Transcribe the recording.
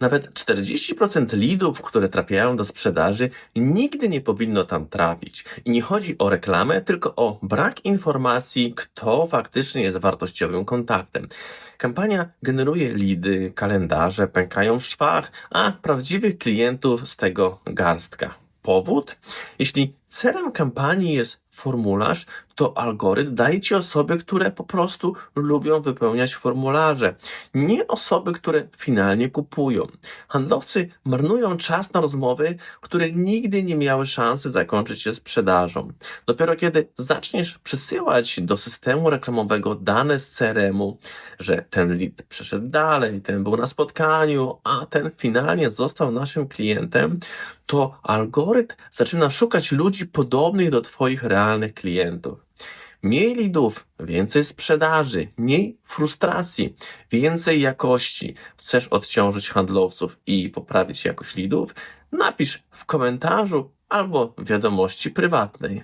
Nawet 40% lidów, które trafiają do sprzedaży, nigdy nie powinno tam trafić. I nie chodzi o reklamę, tylko o brak informacji, kto faktycznie jest wartościowym kontaktem. Kampania generuje lidy, kalendarze pękają w szwach, a prawdziwych klientów z tego garstka. Powód? Jeśli celem kampanii jest formularz, to algorytm daje ci osoby, które po prostu lubią wypełniać formularze, nie osoby, które finalnie kupują. Handlowcy marnują czas na rozmowy, które nigdy nie miały szansy zakończyć się sprzedażą. Dopiero kiedy zaczniesz przesyłać do systemu reklamowego dane z CRM-u, że ten lead przeszedł dalej, ten był na spotkaniu, a ten finalnie został naszym klientem, to algorytm zaczyna szukać ludzi podobnych do Twoich realnych klientów. Mniej lidów, więcej sprzedaży, mniej frustracji, więcej jakości. Chcesz odciążyć handlowców i poprawić jakość lidów? Napisz w komentarzu albo w wiadomości prywatnej.